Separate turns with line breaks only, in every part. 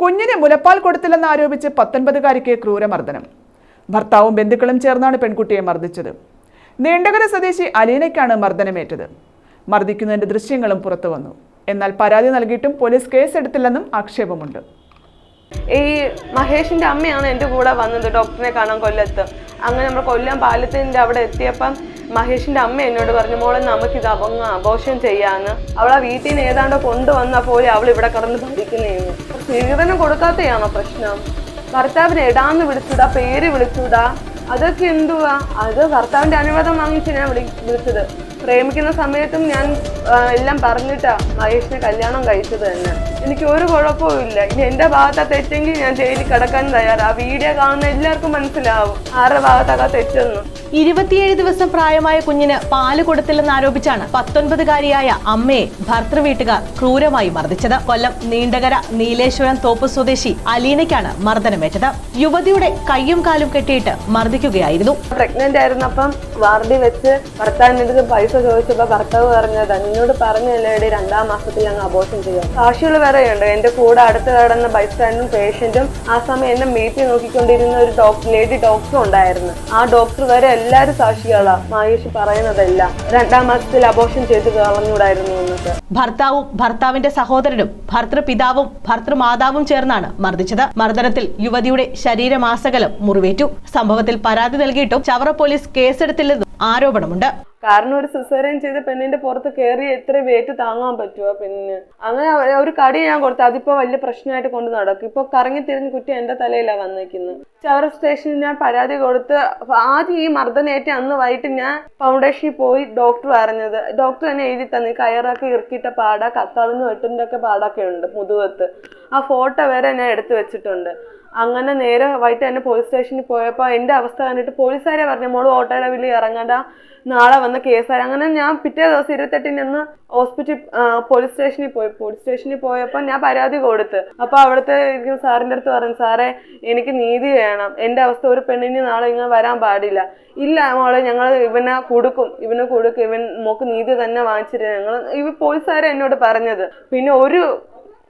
കുഞ്ഞിന് മുലപ്പാൽ കൊടുത്തില്ലെന്ന് ആരോപിച്ച് പത്തൊൻപതുകാരിക്ക് ക്രൂരമർദ്ദനം. ഭർത്താവും ബന്ധുക്കളും ചേർന്നാണ് പെൺകുട്ടിയെ മർദ്ദിച്ചത്. നീണ്ടകര സ്വദേശി അലീനയ്ക്കാണ് മർദ്ദനമേറ്റത്. മർദ്ദിക്കുന്നതിന്റെ ദൃശ്യങ്ങളും പുറത്തു വന്നു എന്നാൽ പരാതി നൽകിയിട്ടും പോലീസ് കേസെടുത്തില്ലെന്നും ആക്ഷേപമുണ്ട്.
ഈ മഹേഷിന്റെ അമ്മയാണ് എന്റെ കൂടെ വന്നത് ഡോക്ടറിനെ കാണാൻ കൊല്ലത്ത്. അങ്ങനെ നമ്മൾ കൊല്ലം പാലത്തിന്റെ അവിടെ എത്തിയപ്പം മഹേഷിന്റെ അമ്മ എന്നോട് പറഞ്ഞു മോളെ നമുക്കിത് അവങ്ങ ആഘോഷം ചെയ്യാന്ന്. അവളെ വീട്ടിൽ നിന്ന് ഏതാണ്ട് കൊണ്ടുവന്ന പോലെ അവൾ ഇവിടെ കിടന്ന് ഭരിക്കുന്നേന്ന് സ്ത്രീധനം കൊടുക്കാത്തയാണോ പ്രശ്നം? ഭർത്താവിനെ ഇടാന്ന് വിളിച്ചുടാ പേര് വിളിച്ചൂടാ. അതൊക്കെ എന്തുവാ? അത് ഭർത്താവിന്റെ അനുവാദം വാങ്ങിച്ച് ഞാൻ വിളി വിളിച്ചത്. പ്രേമിക്കുന്ന സമയത്തും ഞാൻ എല്ലാം പറഞ്ഞിട്ടാ മഹേഷിനെ കല്യാണം കഴിച്ചത് തന്നെ. എനിക്ക് ഒരു കുഴപ്പവും ഇല്ല. ഇനി എന്റെ ഭാഗത്താ തെറ്റെങ്കിൽ ഞാൻ ജയിലിൽ കിടക്കാൻ തയ്യാറാ. വീഡിയോ കാണുന്ന എല്ലാവർക്കും മനസ്സിലാവും. ആരുടെ ഭാഗത്താ തെറ്റെന്ന്.
ഇരുപത്തിയേഴ് ദിവസം പ്രായമായ കുഞ്ഞിന് പാൽ കൊടുത്തില്ലെന്ന് ആരോപിച്ചാണ് പത്തൊൻപതുകാരിയായ അമ്മയെ ഭർത്തൃ വീട്ടുകാർ ക്രൂരമായി മർദ്ദിച്ചത്. കൊല്ലം നീണ്ടകര നീലേശ്വരം തോപ്പ് സ്വദേശി അലീനയ്ക്കാണ് മർദ്ദനമേറ്റത്. യുവതിയുടെ കയ്യും കാലും കെട്ടിയിട്ട് മർദ്ദിക്കുകയായിരുന്നു.
പ്രഗ്നന്റ് ആയിരുന്നപ്പം വാർഡി വെച്ച് ഭർത്താവിന്റെ അടുത്ത് പൈസ ചോദിച്ചപ്പോ ഭർത്താവ് പറഞ്ഞത് എന്നോട് പറഞ്ഞല്ലേടി രണ്ടാം മാസത്തിൽ അങ്ങ് അബോഷൻ ചെയ്യാം സാക്ഷികൾ വേറെയുണ്ട്. എന്റെ കൂടെ അടുത്ത് കിടന്ന ബൈസ്റ്റാൻഡും പേഷ്യന്റും ആ സമയം എന്നെ മീറ്റ് നോക്കിക്കൊണ്ടിരുന്ന ഒരു ഡോക്ടർ ലേഡി ഡോക്ടറും ഉണ്ടായിരുന്നു. ആ ഡോക്ടർ വരെ എല്ലാരും സാക്ഷികളാ. മഹേഷ് പറയുന്നതെല്ലാം. രണ്ടാം മാസത്തിൽ അബോഷൻ ചെയ്ത് കളഞ്ഞൂടായിരുന്നു എന്നിട്ട്
ഭർത്താവും ഭർത്താവിന്റെ സഹോദരനും ഭർത്തൃപിതാവും ഭർത്തൃമാതാവും ചേർന്നാണ് മർദ്ദിച്ചത്. മർദ്ദനത്തിൽ യുവതിയുടെ ശരീരമാസകലം മുറിവേറ്റു. സംഭവത്തിൽ പരാതി നൽകിയിട്ടും ചവറ പോലീസ് കേസെടുത്തില്ലെന്നും ആരോപണമുണ്ട്.
കാരണം ഒരു സിസേറിയൻ ചെയ്ത പെണ്ണിന്റെ പുറത്ത് കയറി എത്ര വെയിറ്റ് താങ്ങാൻ പറ്റുമോ പെണ്ണിന്? അങ്ങനെ ഒരു കടി ഞാൻ കൊടുത്തു. അതിപ്പോ വലിയ പ്രശ്നമായിട്ട് കൊണ്ട് നടക്കും. ഇപ്പൊ കറങ്ങി തിരിഞ്ഞ് കുറ്റി എന്റെ തലയിലാണ് വന്നേക്കുന്നത് ചവറ സ്റ്റേഷനിൽ ഞാൻ പരാതി കൊടുത്ത് ആദ്യം ഈ മർദ്ദനേറ്റ് അന്ന് വൈകിട്ട് ഞാൻ ഫൗണ്ടേഷനിൽ പോയി ഡോക്ടർ പറഞ്ഞത് ഡോക്ടർ തന്നെ എഴുതി തന്നെ. കയറൊക്കെ ഇറുക്കിയിട്ട പാട. കത്താളിന്ന് വെട്ടിന്റെ ഒക്കെ പാടൊക്കെ ഉണ്ട് മുതുകത്ത്. ആ ഫോട്ടോ വരെ ഞാൻ എടുത്തു വെച്ചിട്ടുണ്ട്. അങ്ങനെ നേരെ വൈകിട്ട് തന്നെ പോലീസ് സ്റ്റേഷനിൽ പോയപ്പോൾ എന്റെ അവസ്ഥ കണ്ടിട്ട് പോലീസുകാരെ പറഞ്ഞു മോൾ ഓട്ടോയുടെ വീട്ടിൽ ഇറങ്ങണ്ട. നാളെ വന്ന് കേസായി അങ്ങനെ ഞാൻ പിറ്റേ ദിവസം ഇരുപത്തെട്ടിന് അന്ന് ഹോസ്പിറ്റൽ പോലീസ് സ്റ്റേഷനിൽ പോയി. പോലീസ് സ്റ്റേഷനിൽ പോയപ്പോൾ ഞാൻ പരാതി കൊടുത്ത്. അപ്പോൾ അവിടുത്തെ സാറിന്റെ അടുത്ത് പറഞ്ഞു സാറേ എനിക്ക് നീതി വേണം. എന്റെ അവസ്ഥ ഒരു പെണ്ണിന് നാളെ ഇങ്ങനെ വരാൻ പാടില്ല. ഇല്ല മോളെ ഞങ്ങൾ ഇവനെ കൊടുക്കും. ഇവനെ കൊടുക്കും. ഇവൻ മോക്ക് നീതി തന്നെ വാങ്ങിച്ചിട്ട് ഞങ്ങൾ ഇവ പോലീസുകാരെ എന്നോട് പറഞ്ഞത്. പിന്നെ ഒരു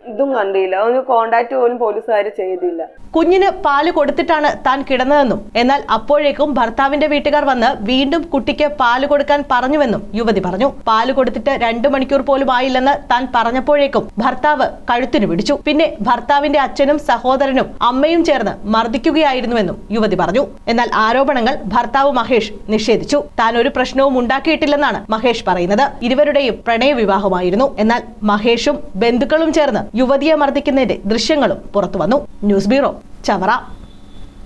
ഇതും കണ്ടില്ല. കോണ്ടാക്ട് പോലും പോലീസുകാർ ചെയ്തില്ല.
കുഞ്ഞിന് പാൽ കൊടുത്തിട്ടാണ് താൻ കിടന്നതെന്നും എന്നാൽ അപ്പോഴേക്കും ഭർത്താവിന്റെ വീട്ടുകാർ വന്ന് വീണ്ടും കുട്ടിക്ക് പാൽ കൊടുക്കാൻ പറഞ്ഞുവെന്നും യുവതി പറഞ്ഞു. പാൽ കൊടുത്തിട്ട് രണ്ടു മണിക്കൂർ പോലും ആയില്ലെന്ന് താൻ പറഞ്ഞപ്പോഴേക്കും ഭർത്താവ് കഴുത്തിന് പിടിച്ചു. പിന്നെ ഭർത്താവിന്റെ അച്ഛനും സഹോദരനും അമ്മയും ചേർന്ന് മർദ്ദിക്കുകയായിരുന്നുവെന്നും യുവതി പറഞ്ഞു. എന്നാൽ ആരോപണങ്ങൾ ഭർത്താവ് മഹേഷ് നിഷേധിച്ചു. താൻ ഒരു പ്രശ്നവും ഉണ്ടാക്കിയിട്ടില്ലെന്നാണ് മഹേഷ് പറയുന്നത്. ഇരുവരുടെയും പ്രണയ വിവാഹമായിരുന്നു എന്നാൽ മഹേഷും ബന്ധുക്കളും ചേർന്ന് യുവതിയെ മർദ്ദിക്കുന്നതിന്റെ ദൃശ്യങ്ങളും പുറത്തുവന്നു. News bureau Chavara.